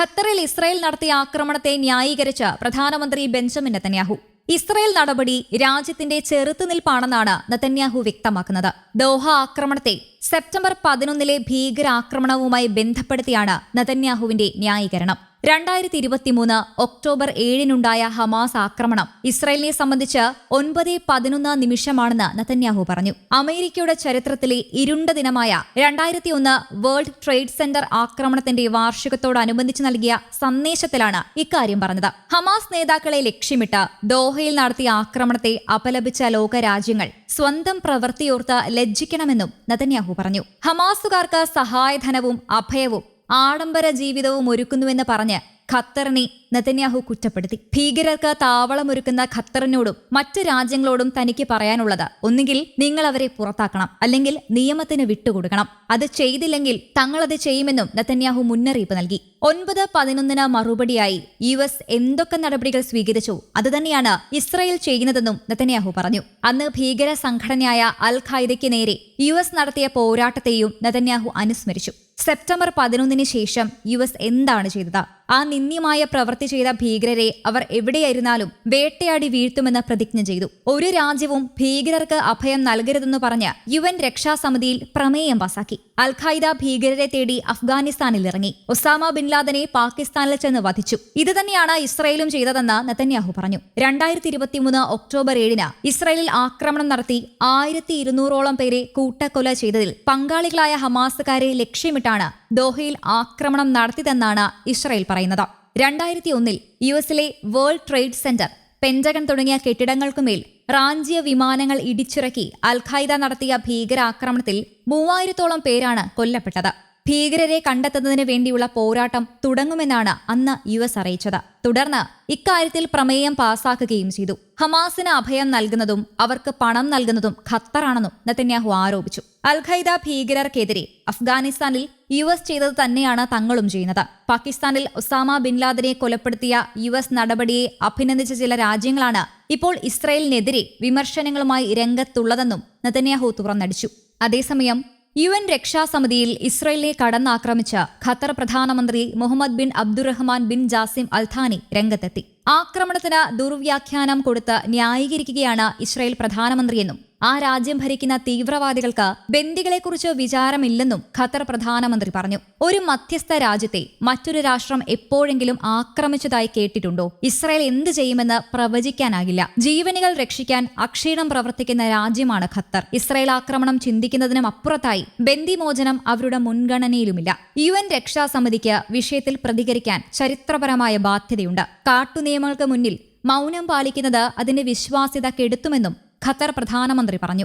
ഖത്തറിൽ ഇസ്രായേൽ നടത്തിയ ആക്രമണത്തെ ന്യായീകരിച്ച് പ്രധാനമന്ത്രി ബെഞ്ചമിൻ നെതന്യാഹു. ഇസ്രായേൽ നടപടി രാജ്യത്തിന്റെ ചെറുത്തുനിൽപ്പാണെന്നാണ് നെതന്യാഹു വ്യക്തമാക്കുന്നത്. ദോഹ ആക്രമണത്തെ സെപ്റ്റംബർ പതിനൊന്നിലെ ഭീകരാക്രമണവുമായി ബന്ധപ്പെടുത്തിയാണ് നതന്യാഹുവിന്റെ ന്യായീകരണം. രണ്ടായിരത്തി ഇരുപത്തിമൂന്ന് ഒക്ടോബർ ഏഴിനുണ്ടായ ഹമാസ് ആക്രമണം ഇസ്രായേലിനെ സംബന്ധിച്ച് ഒൻപത് പതിനൊന്ന് നിമിഷമാണെന്ന് നതന്യാഹു പറഞ്ഞു. അമേരിക്കയുടെ ചരിത്രത്തിലെ ഇരുണ്ട ദിനമായ രണ്ടായിരത്തി ഒന്ന് വേൾഡ് ട്രേഡ് സെന്റർ ആക്രമണത്തിന്റെ വാർഷികത്തോടനുബന്ധിച്ച് നൽകിയ സന്ദേശത്തിലാണ് ഇക്കാര്യം പറഞ്ഞത്. ഹമാസ് നേതാക്കളെ ലക്ഷ്യമിട്ട് ദോഹയിൽ നടത്തിയ ആക്രമണത്തെ അപലപിച്ച ലോകരാജ്യങ്ങൾ സ്വന്തം പ്രവൃത്തിയോർത്ത് ലജ്ജിക്കണമെന്നും നതന്യാഹു പറഞ്ഞു ഹമാസുകാർക്ക് സഹായധനവും അഭയവും ആഡംബര ജീവിതവും ഒരുക്കുന്നുവെന്ന് പറഞ്ഞ് ഖത്തറിനെ നെതന്യാഹു കുറ്റപ്പെടുത്തി. ഭീകരർക്ക് താവളമൊരുക്കുന്ന ഖത്തറിനോടും മറ്റു രാജ്യങ്ങളോടും തനിക്ക് പറയാനുള്ളത് ഒന്നുകിൽ നിങ്ങൾ അവരെ പുറത്താക്കണം അല്ലെങ്കിൽ നിയമത്തിന് വിട്ടുകൊടുക്കണം. അത് ചെയ്തില്ലെങ്കിൽ തങ്ങളത് ചെയ്യുമെന്നും നെതന്യാഹു മുന്നറിയിപ്പ് നൽകി. ഒൻപത് പതിനൊന്നിന് മറുപടിയായി യു എസ് എന്തൊക്കെ നടപടികൾ സ്വീകരിച്ചു അതുതന്നെയാണ് ഇസ്രയേൽ ചെയ്യുന്നതെന്നും നെതന്യാഹു പറഞ്ഞു. അന്ന് ഭീകര സംഘടനയായ അൽ ഖായ്ദയ്ക്ക് നേരെ യു എസ് നടത്തിയ പോരാട്ടത്തെയും നെതന്യാഹു അനുസ്മരിച്ചു. സെപ്റ്റംബർ പതിനൊന്നിന് ശേഷം യു എസ് എന്താണ് ചെയ്തത്? ആ നിന്ദ്യമായ പ്രവൃത്തി ചെയ്ത ഭീകരരെ അവർ എവിടെയായിരുന്നാലും വേട്ടയാടി വീഴ്ത്തുമെന്ന് പ്രതിജ്ഞ ചെയ്തു. ഒരു രാജ്യവും ഭീകരർക്ക് അഭയം നൽകരുതെന്ന് പറഞ്ഞ് യു എൻ രക്ഷാസമിതിയിൽ പ്രമേയം പാസാക്കി. അൽ ഖൈദ ഭീകരരെ തേടി അഫ്ഗാനിസ്ഥാനിൽ ഇറങ്ങി ഒസാമ ബിൻ ലാദനെ പാകിസ്ഥാനിൽ ചെന്ന് വധിച്ചു. ഇത് തന്നെയാണ് ഇസ്രായേലും ചെയ്തതെന്ന് നെതന്യാഹു പറഞ്ഞു. രണ്ടായിരത്തി ഇരുപത്തിമൂന്ന് ഒക്ടോബർ ഏഴിന് ഇസ്രയേലിൽ ആക്രമണം നടത്തി ആയിരത്തി ഇരുന്നൂറോളം പേരെ കൂട്ടക്കൊല ചെയ്തതിൽ പങ്കാളികളായ ഹമാസുകാരെ ലക്ഷ്യമിട്ടാണ് ദോഹയിൽ ആക്രമണം നടത്തിയതെന്നാണ് ഇസ്രയേൽ പറയുന്നത്. രണ്ടായിരത്തി ഒന്നിൽ യു എസിലെ വേൾഡ് ട്രേഡ് സെന്റർ പെന്റഗൺ തുടങ്ങിയ കെട്ടിടങ്ങൾക്കുമേൽ റാഞ്ചിയ വിമാനങ്ങൾ ഇടിച്ചിറക്കി അൽഖായ്ദ നടത്തിയ ഭീകരാക്രമണത്തിൽ മൂവായിരത്തോളം പേരാണ് കൊല്ലപ്പെട്ടത്. ഭീകരരെ കണ്ടെത്തുന്നതിന് വേണ്ടിയുള്ള പോരാട്ടം തുടങ്ങുമെന്നാണ് അന്ന് യു എസ് അറിയിച്ചത്. തുടർന്ന് ഇക്കാര്യത്തിൽ പ്രമേയം പാസാക്കുകയും ചെയ്തു. ഹമാസിന് അഭയം നൽകുന്നതും അവർക്ക് പണം നൽകുന്നതും ഖത്തറാണെന്നും നെതന്യാഹു ആരോപിച്ചു. അൽഖൈദ ഭീകരർക്കെതിരെ അഫ്ഗാനിസ്ഥാനിൽ യു എസ് ചെയ്തത് തന്നെയാണ് തങ്ങളും ചെയ്യുന്നത്. പാകിസ്ഥാനിൽ ഒസാമ ബിൻ ലാദനെ കൊലപ്പെടുത്തിയ യു എസ് നടപടിയെ അഭിനന്ദിച്ച ചില രാജ്യങ്ങളാണ് ഇപ്പോൾ ഇസ്രയേലിനെതിരെ വിമർശനങ്ങളുമായി രംഗത്തുള്ളതെന്നും നെതന്യാഹു തുറന്നടിച്ചു. അതേസമയം യു എൻ രക്ഷാസമിതിയിൽ ഇസ്രയേലിനെ കടന്നാക്രമിച്ച ഖത്തർ പ്രധാനമന്ത്രി Mohammed bin Abdulrahman bin Jassim Al Thani രംഗത്തെത്തി. ആക്രമണത്തിന് ദുർവ്യാഖ്യാനം കൊടുത്ത് ന്യായീകരിക്കുകയാണ് ഇസ്രയേൽ പ്രധാനമന്ത്രിയെന്നും ആ രാജ്യം ഭരിക്കുന്ന തീവ്രവാദികൾക്ക് ബന്ദികളെക്കുറിച്ച് വിചാരമില്ലെന്നും ഖത്തർ പ്രധാനമന്ത്രി പറഞ്ഞു. ഒരു മധ്യസ്ഥ രാജ്യത്തെ മറ്റൊരു രാഷ്ട്രം എപ്പോഴെങ്കിലും ആക്രമിച്ചതായി കേട്ടിട്ടുണ്ടോ? ഇസ്രായേൽ എന്ത് ചെയ്യുമെന്ന് പ്രവചിക്കാനാകില്ല. ജീവനുകൾ രക്ഷിക്കാൻ അക്ഷീണം പ്രവർത്തിക്കുന്ന രാജ്യമാണ് ഖത്തർ. ഇസ്രായേൽ ആക്രമണം ചിന്തിക്കുന്നതിനും അപ്പുറത്തായി ബന്ദിമോചനം അവരുടെ മുൻഗണനയിലുമില്ല. യു എൻ രക്ഷാസമിതിക്ക് വിഷയത്തിൽ പ്രതികരിക്കാൻ ചരിത്രപരമായ ബാധ്യതയുണ്ട്. കാട്ടുനിയമങ്ങൾക്ക് മുന്നിൽ മൗനം പാലിക്കുന്നത് അതിന്റെ വിശ്വാസ്യത കെടുത്തുമെന്നും ഖത്തർ പ്രധാനമന്ത്രി പറഞ്ഞു.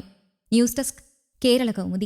News desk Kerala Kaumudi.